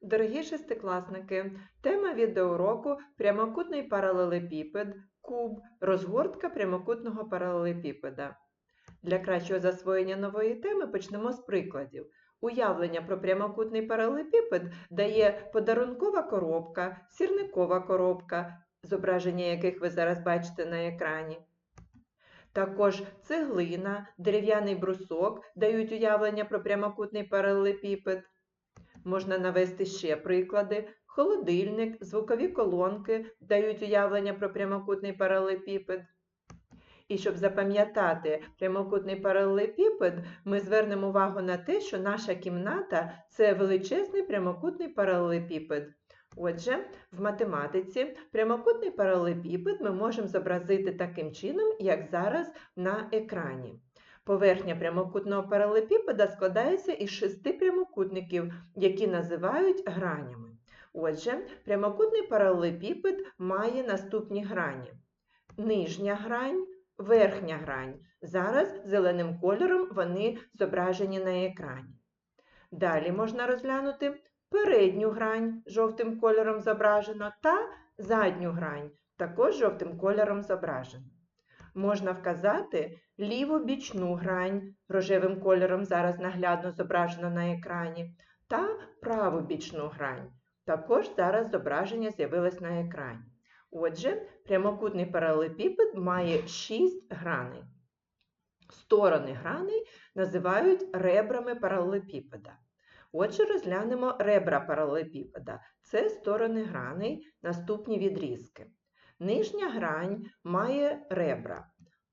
Дорогі шестикласники, тема відеоуроку прямокутний паралелепіпед, куб, розгортка прямокутного паралелепіпеда. Для кращого засвоєння нової теми почнемо з прикладів. Уявлення про прямокутний паралелепіпед дає подарункова коробка, сірникова коробка, зображення яких ви зараз бачите на екрані. Також цеглина, дерев'яний брусок дають уявлення про прямокутний паралелепіпед. Можна навести ще приклади. Холодильник, звукові колонки дають уявлення про прямокутний паралелепіпед. І щоб запам'ятати прямокутний паралелепіпед, ми звернемо увагу на те, що наша кімната це величезний прямокутний паралелепіпед. Отже, в математиці прямокутний паралелепіпед ми можемо зобразити таким чином, як зараз на екрані. Поверхня прямокутного паралелепіпеда складається із шести прямокутників, які називають гранями. Отже, прямокутний паралелепіпед має наступні грані. Нижня грань, верхня грань. Зараз зеленим кольором вони зображені на екрані. Далі можна розглянути передню грань жовтим кольором зображено та задню грань також жовтим кольором зображено. Можна вказати ліву бічну грань рожевим кольором зараз наглядно зображено на екрані, та праву бічну грань. Також зараз зображення з'явилось на екрані. Отже, прямокутний паралелепіпед має 6 граней. Сторони граней називають ребрами паралелепіпеда. Отже, розглянемо ребра паралелепіпеда. Це сторони граней, наступні відрізки. Нижня грань має ребра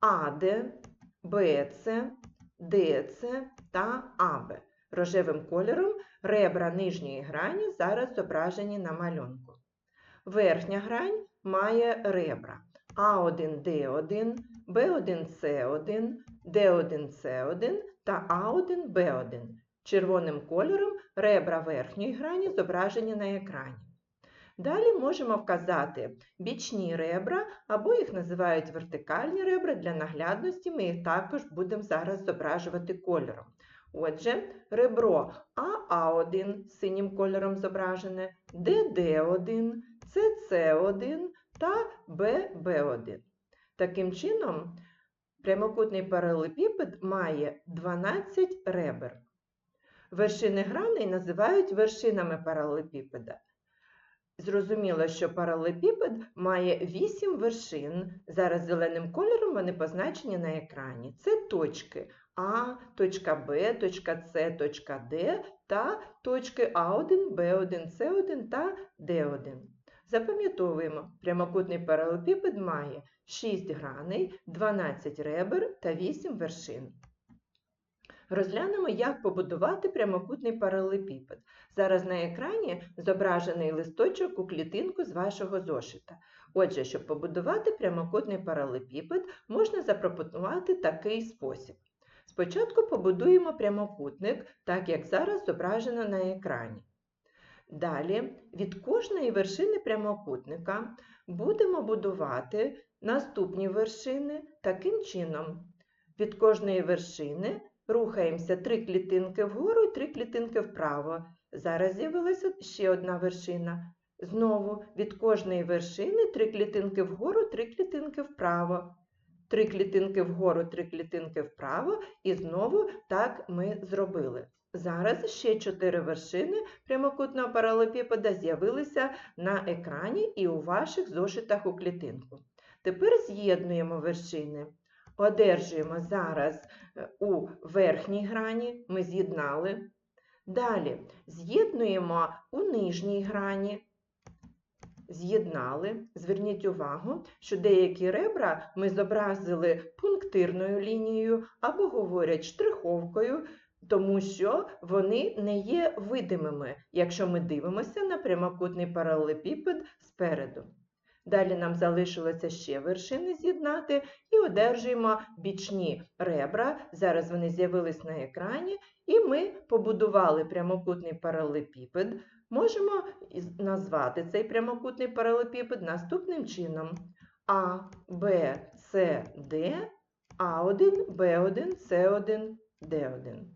АД, БЦ, ДЦ та АБ. Рожевим кольором ребра нижньої грані зараз зображені на малюнку. Верхня грань має ребра А1Д1, Б1С1, Д1С1 та А1Б1. Червоним кольором ребра верхньої грані зображені на екрані. Далі можемо вказати бічні ребра, або їх називають вертикальні ребра. Для наглядності ми їх також будемо зараз зображувати кольором. Отже, ребро АА1 синім кольором зображене, ДД1, СС1 та ББ1. Таким чином, прямокутний паралелепіпед має 12 ребер. Вершини граней називають вершинами паралелепіпеда. Зрозуміло, що паралелепіпед має 8 вершин. Зараз зеленим кольором вони позначені на екрані. Це точки А, точка Б, точка С, точка Д та точки А1, Б1, С1 та Д1. Запам'ятовуємо, прямокутний паралелепіпед має 6 граней, 12 ребер та 8 вершин. Розглянемо, як побудувати прямокутний паралелепіпед. Зараз на екрані зображений листочок у клітинку з вашого зошита. Отже, щоб побудувати прямокутний паралелепіпед, можна запропонувати такий спосіб. Спочатку побудуємо прямокутник, так як зараз зображено на екрані. Далі від кожної вершини прямокутника будемо будувати наступні вершини таким чином. Від кожної вершини Рухаємося три клітинки вгору і три клітинки вправо. Зараз з'явилася ще одна вершина. Знову від кожної вершини три клітинки вгору, три клітинки вправо. Три клітинки вгору, три клітинки вправо, і знову так ми зробили. Зараз ще чотири вершини прямокутного паралелепіпеда з'явилися на екрані і у ваших зошитах у клітинку. Тепер з'єднуємо вершини. Одержуємо зараз е, у верхній грані, ми з'єднали. Далі з'єднуємо у нижній грані. З'єднали. Зверніть увагу, що деякі ребра ми зобразили пунктирною лінією або говорять штриховкою, тому що вони не є видимими, якщо ми дивимося на прямокутний паралелепіпед спереду. Далі нам залишилося ще вершини з'єднати і одержуємо бічні ребра. Зараз вони з'явились на екрані, і ми побудували прямокутний паралелепіпед. Можемо назвати цей прямокутний паралелепіпед наступним чином: А, Б, С, Д, А1, Б1, С1, Д1.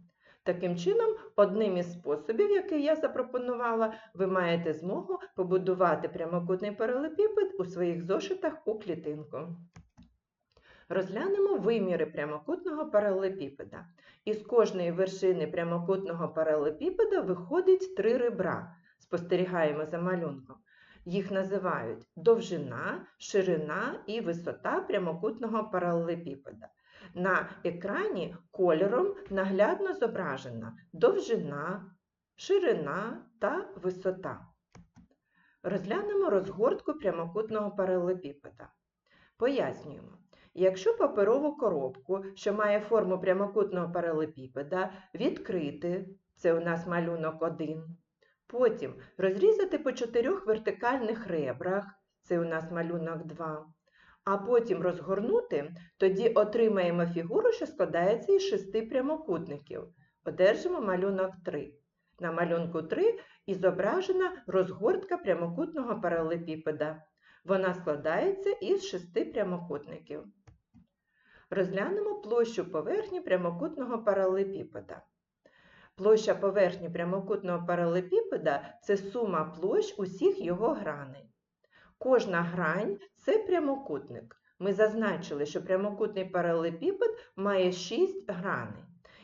Таким чином, одним із способів, який я запропонувала, ви маєте змогу побудувати прямокутний паралепіпед у своїх зошитах у клітинку. Розглянемо виміри прямокутного паралепіпеда. Із кожної вершини прямокутного паралепіпеда виходить три ребра. Спостерігаємо за малюнком. Їх називають довжина, ширина і висота прямокутного паралелепіпеда. На екрані кольором наглядно зображена довжина, ширина та висота. Розглянемо розгортку прямокутного паралелепіпеда. Пояснюємо. Якщо паперову коробку, що має форму прямокутного паралепіпеда, відкрити, це у нас малюнок 1, потім розрізати по чотирьох вертикальних ребрах, це у нас малюнок 2, а потім розгорнути, тоді отримаємо фігуру, що складається із шести прямокутників. Одержимо малюнок 3. На малюнку 3 і зображена розгортка прямокутного паралепіпеда. Вона складається із шести прямокутників. Розглянемо площу поверхні прямокутного паралепіпеда. Площа поверхні прямокутного паралепіпеда це сума площ усіх його граней. Кожна грань це прямокутник. Ми зазначили, що прямокутний паралепіпед має 6 граней.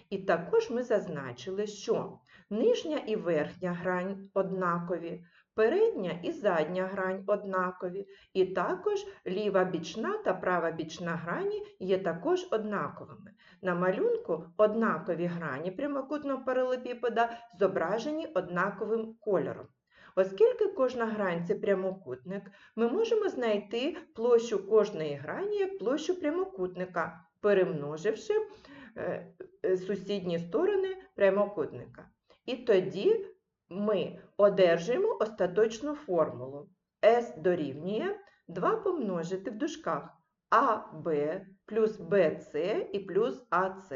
І також ми зазначили, що нижня і верхня грань однакові, передня і задня грань однакові, і також ліва бічна та права бічна грані є також однаковими. На малюнку однакові грані прямокутного паралепіпеда зображені однаковим кольором. Оскільки кожна грань це прямокутник, ми можемо знайти площу кожної грані як площу прямокутника, перемноживши е, е, сусідні сторони прямокутника. І тоді ми одержуємо остаточну формулу. S дорівнює 2 помножити в дужках АБ плюс БЦ і плюс АЦ.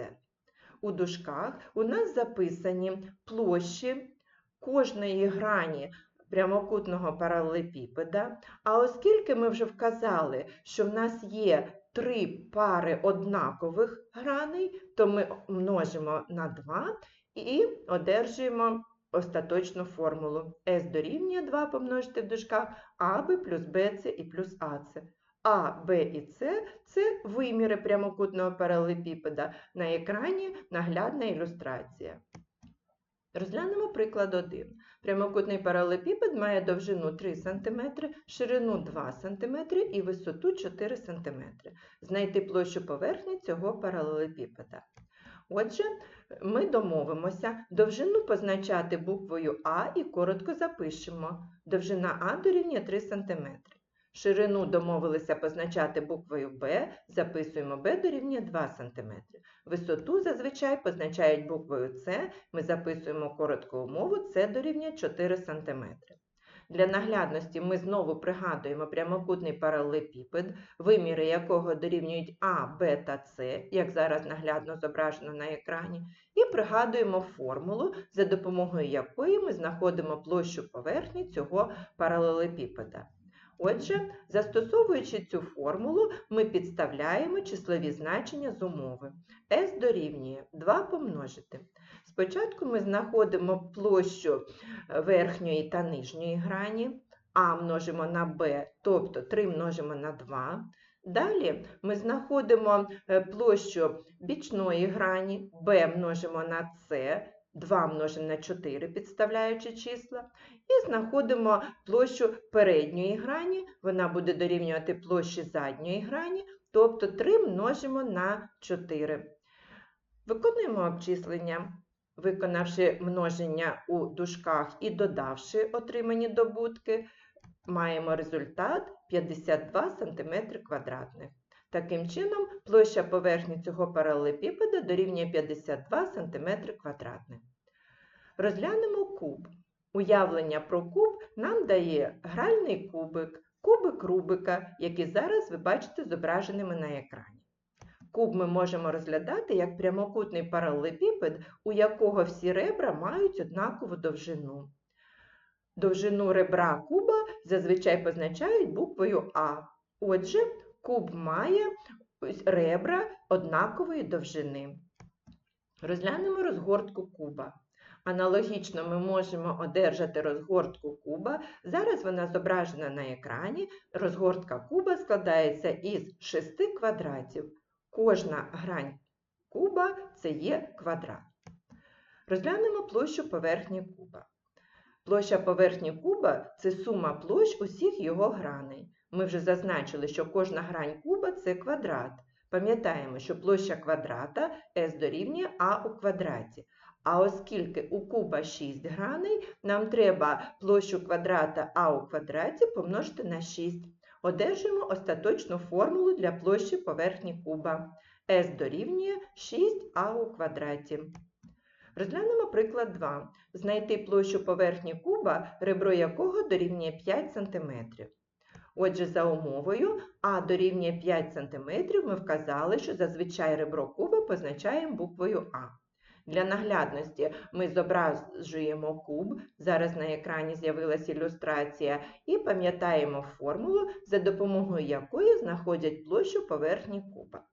У дужках у нас записані площі кожної грані прямокутного паралелепіпеда. А оскільки ми вже вказали, що в нас є три пари однакових граней, то ми множимо на 2 і одержуємо остаточну формулу. S дорівнює 2 помножити в дужках АБ плюс БЦ і плюс АЦ. А, Б і С це виміри прямокутного паралепіпеда. На екрані наглядна ілюстрація. Розглянемо приклад 1. Прямокутний паралепіпед має довжину 3 см, ширину 2 см і висоту 4 см. Знайти площу поверхні цього паралелепіпеда. Отже, ми домовимося довжину позначати буквою А і коротко запишемо. Довжина А дорівнює 3 см. Ширину домовилися позначати буквою Б, записуємо Б дорівнює 2 см. Висоту зазвичай позначають буквою С, ми записуємо коротку умову, С дорівнює 4 см. Для наглядності ми знову пригадуємо прямокутний паралелепіпед, виміри якого дорівнюють А, Б та С, як зараз наглядно зображено на екрані, і пригадуємо формулу, за допомогою якої ми знаходимо площу поверхні цього паралелепіпеда. Отже, застосовуючи цю формулу, ми підставляємо числові значення з умови. S дорівнює 2 помножити. Спочатку ми знаходимо площу верхньої та нижньої грані, А множимо на Б, тобто 3 множимо на 2. Далі ми знаходимо е, площу бічної грані, Б множимо на С, 2 множимо на 4, підставляючи числа, і знаходимо площу передньої грані, вона буде дорівнювати площі задньої грані, тобто 3 множимо на 4. Виконуємо обчислення, виконавши множення у дужках і додавши отримані добутки, маємо результат 52 см квадратних. Таким чином, площа поверхні цього паралелепіпеда дорівнює 52 см квадратних. Розглянемо куб. Уявлення про куб нам дає гральний кубик, кубик Рубика, які зараз ви бачите зображеними на екрані. Куб ми можемо розглядати як прямокутний паралелепіпед, у якого всі ребра мають однакову довжину. Довжину ребра куба зазвичай позначають буквою А. Отже, куб має ребра однакової довжини. Розглянемо розгортку куба. Аналогічно ми можемо одержати розгортку куба. Зараз вона зображена на екрані. Розгортка куба складається із шести квадратів. Кожна грань куба це є квадрат. Розглянемо площу поверхні куба. Площа поверхні куба це сума площ усіх його граней. Ми вже зазначили, що кожна грань куба це квадрат. Пам'ятаємо, що площа квадрата S дорівнює А у квадраті. А оскільки у куба 6 граней, нам треба площу квадрата А у квадраті помножити на 6. Одержуємо остаточну формулу для площі поверхні куба. S дорівнює 6а у квадраті. Розглянемо приклад 2. Знайти площу поверхні куба, ребро якого дорівнює 5 см. Отже, за умовою А дорівнює 5 см ми вказали, що зазвичай ребро куба позначаємо буквою А. Для наглядності ми зображуємо куб, зараз на екрані з'явилася ілюстрація, і пам'ятаємо формулу, за допомогою якої знаходять площу поверхні куба.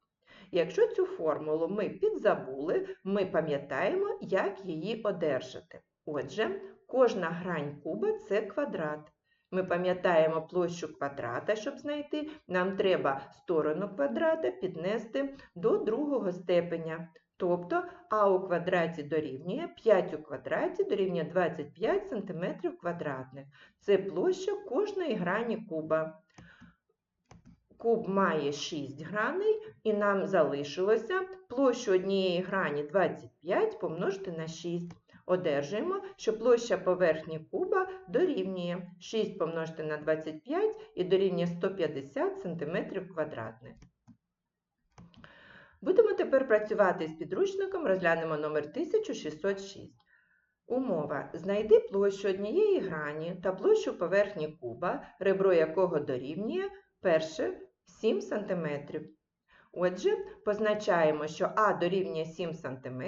Якщо цю формулу ми підзабули, ми пам'ятаємо, як її одержати. Отже, кожна грань куба це квадрат. Ми пам'ятаємо площу квадрата, щоб знайти, нам треба сторону квадрата піднести до другого степеня. Тобто а у квадраті дорівнює 5 у квадраті дорівнює 25 см квадратних. Це площа кожної грані куба. Куб має 6 граней, і нам залишилося площу однієї грані 25 помножити на 6. Одержуємо, що площа поверхні куба дорівнює 6 помножити на 25 і дорівнює 150 см квадратних. Будемо тепер працювати з підручником, розглянемо номер 1606. Умова. Знайди площу однієї грані та площу поверхні куба, ребро якого дорівнює перше 7 см. Отже, позначаємо, що А дорівнює 7 см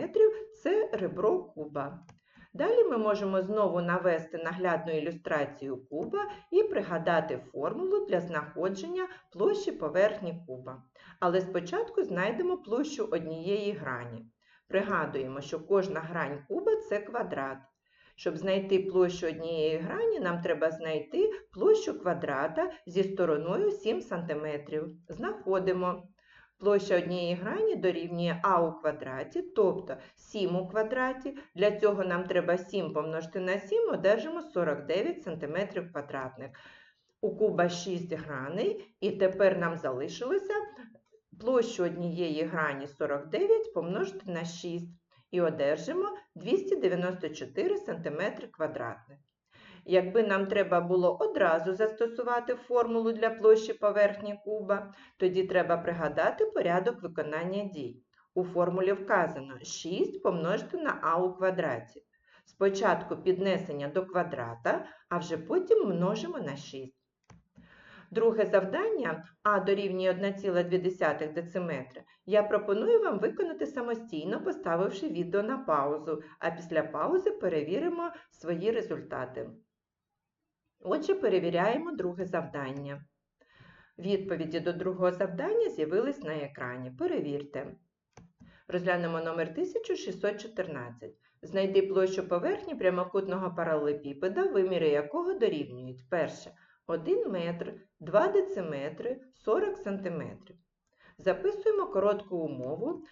це ребро куба. Далі ми можемо знову навести наглядну ілюстрацію куба і пригадати формулу для знаходження площі поверхні куба. Але спочатку знайдемо площу однієї грані. Пригадуємо, що кожна грань куба це квадрат. Щоб знайти площу однієї грані, нам треба знайти площу квадрата зі стороною 7 см. Знаходимо. Площа однієї грані дорівнює а у квадраті, тобто 7 у квадраті. Для цього нам треба 7 помножити на 7, одержимо 49 см квадратних. У куба 6 граней, і тепер нам залишилося площу однієї грані 49 помножити на 6 і одержимо 294 см квадратних. Якби нам треба було одразу застосувати формулу для площі поверхні куба, тоді треба пригадати порядок виконання дій. У формулі вказано 6 помножити на а у квадраті. Спочатку піднесення до квадрата, а вже потім множимо на 6. Друге завдання А дорівнює 1,2 дециметри, я пропоную вам виконати самостійно, поставивши відео на паузу, а після паузи перевіримо свої результати. Отже, перевіряємо друге завдання. Відповіді до другого завдання з'явились на екрані. Перевірте. Розглянемо номер 1614. Знайди площу поверхні прямокутного паралелепіпеда, виміри якого дорівнюють. Перше 1 метр, 2 дециметри, 40 сантиметрів. Записуємо коротку умову,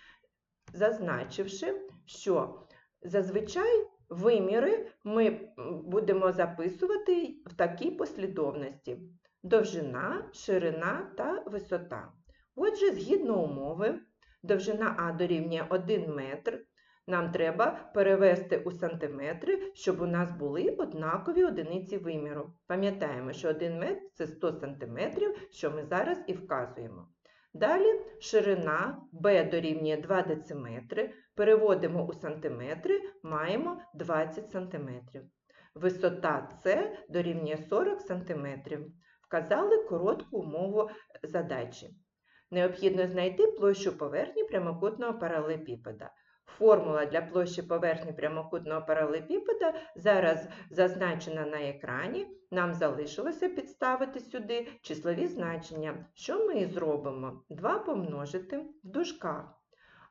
зазначивши, що зазвичай виміри ми будемо записувати в такій послідовності: довжина, ширина та висота. Отже, згідно умови, довжина А дорівнює 1 метр. Нам треба перевести у сантиметри, щоб у нас були однакові одиниці виміру. Пам'ятаємо, що 1 метр це 100 сантиметрів, що ми зараз і вказуємо. Далі ширина b дорівнює 2 дециметри, переводимо у сантиметри, маємо 20 сантиметрів. Висота С дорівнює 40 сантиметрів. Вказали коротку умову задачі. Необхідно знайти площу поверхні прямокутного паралелепіпеда. Формула для площі поверхні прямокутного паралелепіпеда зараз зазначена на екрані. Нам залишилося підставити сюди числові значення. Що ми і зробимо? 2 помножити в дужках.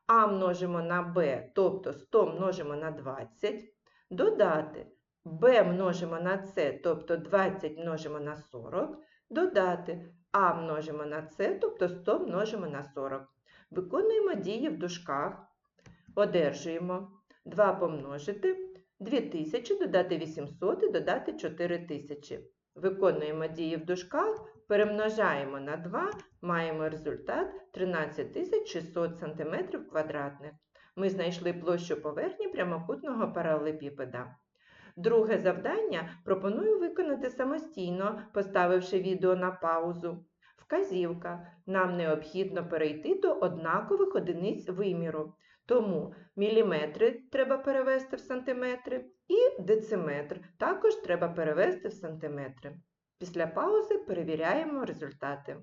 а множимо на b, тобто 100 множимо на 20, додати b множимо на c, тобто 20 множимо на 40, додати а множимо на c, тобто 100 множимо на 40. Виконуємо дії в дужках, одержуємо 2 помножити, 2000 додати 800 і додати 4000. Виконуємо дії в дужках, перемножаємо на 2, маємо результат 13600 см квадратних. Ми знайшли площу поверхні прямокутного паралелепіпеда. Друге завдання пропоную виконати самостійно, поставивши відео на паузу. Вказівка. Нам необхідно перейти до однакових одиниць виміру. Тому міліметри треба перевести в сантиметри і дециметр також треба перевести в сантиметри. Після паузи перевіряємо результати.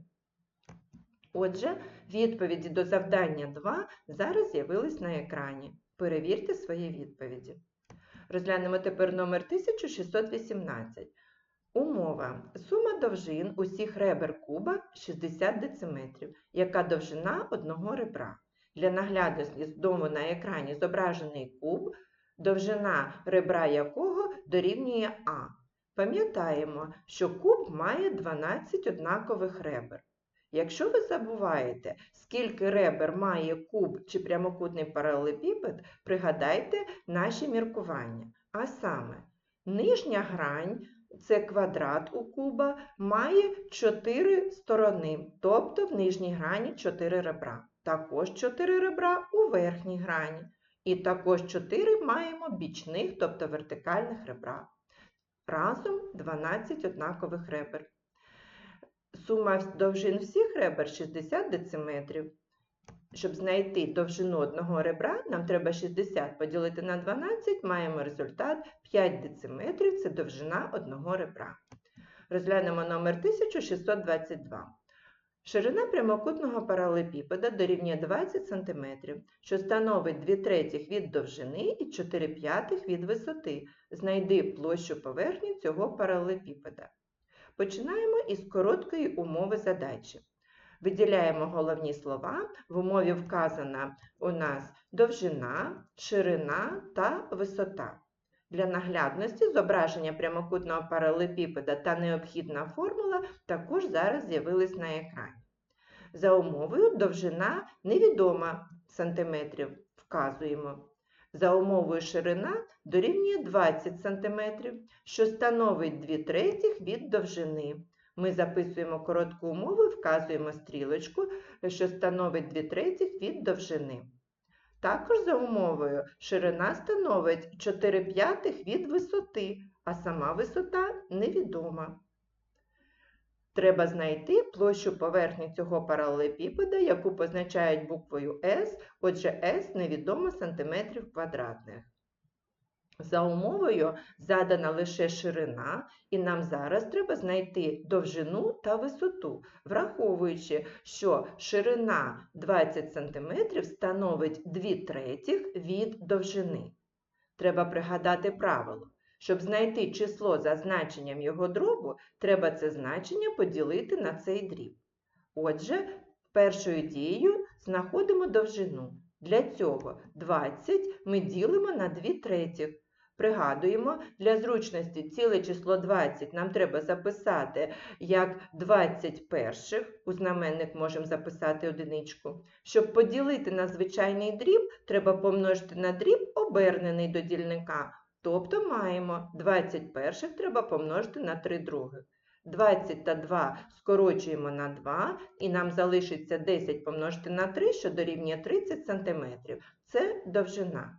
Отже, відповіді до завдання 2 зараз з'явились на екрані. Перевірте свої відповіді. Розглянемо тепер номер 1618. Умова. Сума довжин усіх ребер куба 60 дециметрів. Яка довжина одного ребра? Для наглядності на екрані зображений куб, довжина ребра якого дорівнює А. Пам'ятаємо, що куб має 12 однакових ребер. Якщо ви забуваєте, скільки ребер має куб чи прямокутний паралелепіпед, пригадайте наші міркування. А саме, нижня грань це квадрат у куба, має 4 сторони, тобто в нижній грані 4 ребра. Також 4 ребра у верхній грані. І також 4 маємо бічних, тобто вертикальних ребра. Разом 12 однакових ребер. Сума довжин всіх ребер 60 дециметрів. Щоб знайти довжину одного ребра, нам треба 60 поділити на 12, маємо результат 5 дециметрів це довжина одного ребра. Розглянемо номер 1622. Ширина прямокутного паралелепіпеда дорівнює 20 см, що становить 2 третіх від довжини і 4 п'ятих від висоти. Знайди площу поверхні цього паралелепіпеда. Починаємо із короткої умови задачі. Виділяємо головні слова. В умові вказана у нас довжина, ширина та висота. Для наглядності зображення прямокутного паралелепіпеда та необхідна формула також зараз з'явились на екрані. За умовою довжина невідома сантиметрів вказуємо. За умовою ширина дорівнює 20 см, що становить 2 третіх від довжини. Ми записуємо коротку умову і вказуємо стрілочку, що становить 2 третіх від довжини. Також за умовою ширина становить 4 п'ятих від висоти, а сама висота невідома. Треба знайти площу поверхні цього паралелепіпеда, яку позначають буквою S, отже S невідомо сантиметрів квадратних. За умовою задана лише ширина, і нам зараз треба знайти довжину та висоту, враховуючи, що ширина 20 см становить 2 третіх від довжини. Треба пригадати правило. Щоб знайти число за значенням його дробу, треба це значення поділити на цей дріб. Отже, першою дією знаходимо довжину. Для цього 20 ми ділимо на 2 третіх. Пригадуємо, для зручності ціле число 20 нам треба записати як 20 перших, у знаменник можемо записати одиничку. Щоб поділити на звичайний дріб, треба помножити на дріб обернений до дільника. Тобто маємо 20 перших треба помножити на 3 других. 20 та 2 скорочуємо на 2, і нам залишиться 10 помножити на 3, що дорівнює 30 см. Це довжина.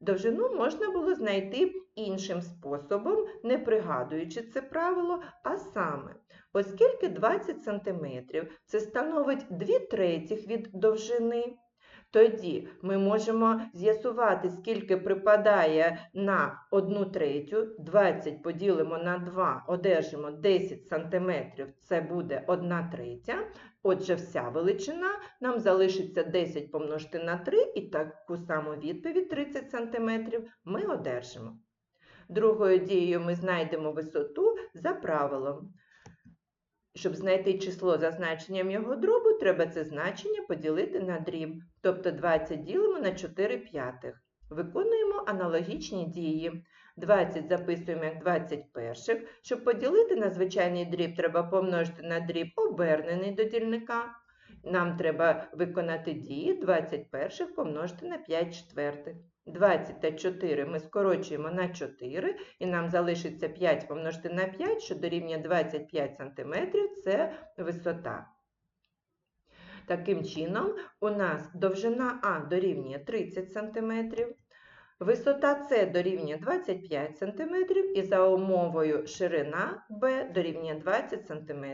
Довжину можна було знайти іншим способом, не пригадуючи це правило, а саме, оскільки 20 см це становить 2 третіх від довжини, тоді ми можемо з'ясувати, скільки припадає на 1 третю, 20 поділимо на 2, одержимо 10 см, це буде 1 третя. Отже, вся величина нам залишиться 10 помножити на 3, і таку саму відповідь 30 см ми одержимо. Другою дією ми знайдемо висоту за правилом. Щоб знайти число за значенням його дробу, треба це значення поділити на дріб, тобто 20 ділимо на 4 п'ятих. Виконуємо аналогічні дії. 20 записуємо як 20 перших. Щоб поділити на звичайний дріб, треба помножити на дріб обернений до дільника. Нам треба виконати дії 20 перших помножити на 5 четвертих. 20 та 4 ми скорочуємо на 4, і нам залишиться 5 помножити на 5, що дорівнює 25 см – це висота. Таким чином, у нас довжина А дорівнює 30 см, висота С дорівнює 25 см і за умовою ширина Б дорівнює 20 см.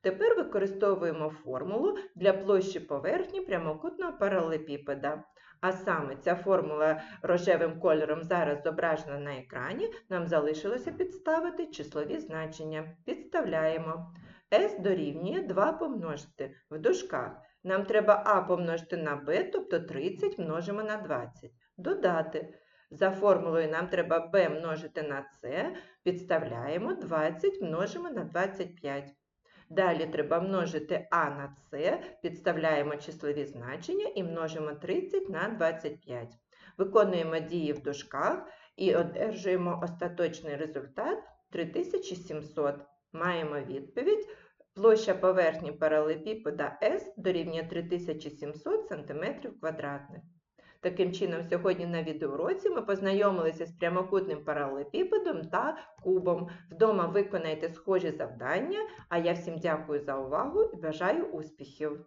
Тепер використовуємо формулу для площі поверхні прямокутного паралелепіпеда. А саме ця формула рожевим кольором зараз зображена на екрані, нам залишилося підставити числові значення. Підставляємо. S дорівнює 2 помножити в дужках. Нам треба А помножити на Б, тобто 30 множимо на 20. Додати. За формулою нам треба b множити на c, підставляємо 20 множимо на 25. Далі треба множити а на c, підставляємо числові значення і множимо 30 на 25. Виконуємо дії в дужках і одержуємо остаточний результат 3700. Маємо відповідь. Площа поверхні паралелепіпеда S дорівнює 3700 см2. Таким чином, сьогодні на відеоуроці ми познайомилися з прямокутним паралелепіпедом та кубом. Вдома виконайте схожі завдання, а я всім дякую за увагу і бажаю успіхів!